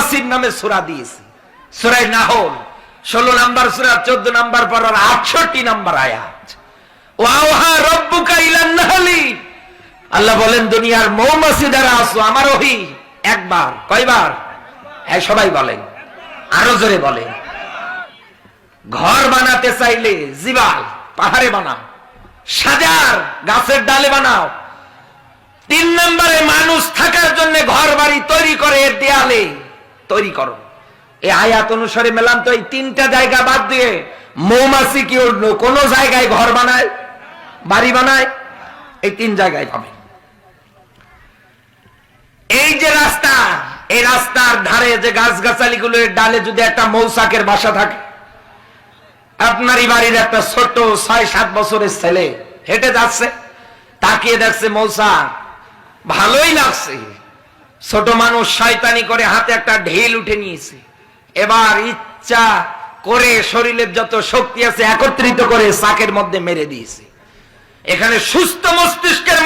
মৌমাছির নামে সুরা দিয়েছি। সুরাই নাহল, ষোলো নাম্বার সুরা, চোদ্দ নাম্বার পর আটষট্টি নাম্বার আয়াত। ওয়াওহা রব্বুকা ইলান নাহলি। আল্লাহ বলেন, দুনিয়ার মৌমাছি দ্বারা আসো আমার ওহি। একবার, কয়বার? হ্যাঁ সবাই বলেন, আরও জোরে ঘর বানাতে চাইলে জিবাল, পাহাড়ে বানাও। সাজার, গাছের ডালে বানাও। তিন নম্বরে মানুষ থাকার জন্য ঘর বাড়ি তৈরি করে দেয়ালে। তৈরি করো এই আয়াত অনুসারে মেলাম তো এই তিনটা জায়গা বাদ দিয়ে মৌমাছি কি অন্য কোন জায়গায় ঘর বানায়? বাড়ি বানায়? এই তিন জায়গায় পাবে। এই যে রাস্তা, এই রাস্তার ধারে যে গাছ গাছালি গুলোর ডালে যদি একটা মৌসাকের বাসা থাকে, আপনারই বাড়ির একটা ছোট ছয়, সাত বছরের ছেলে হেঁটে যাচ্ছে, তাকিয়ে দেখছে মৌসা ভালোই লাগছে। ছোট মানুষ শয়তানি করে হাতে একটা ঢিল উঠে নিয়েছে। এবার ইচ্ছা করে শরীরের যত শক্তি আছে একত্রিত করে সাকের মধ্যে মেরে দিয়েছে। এখানে সুস্থ মস্তিষ্কের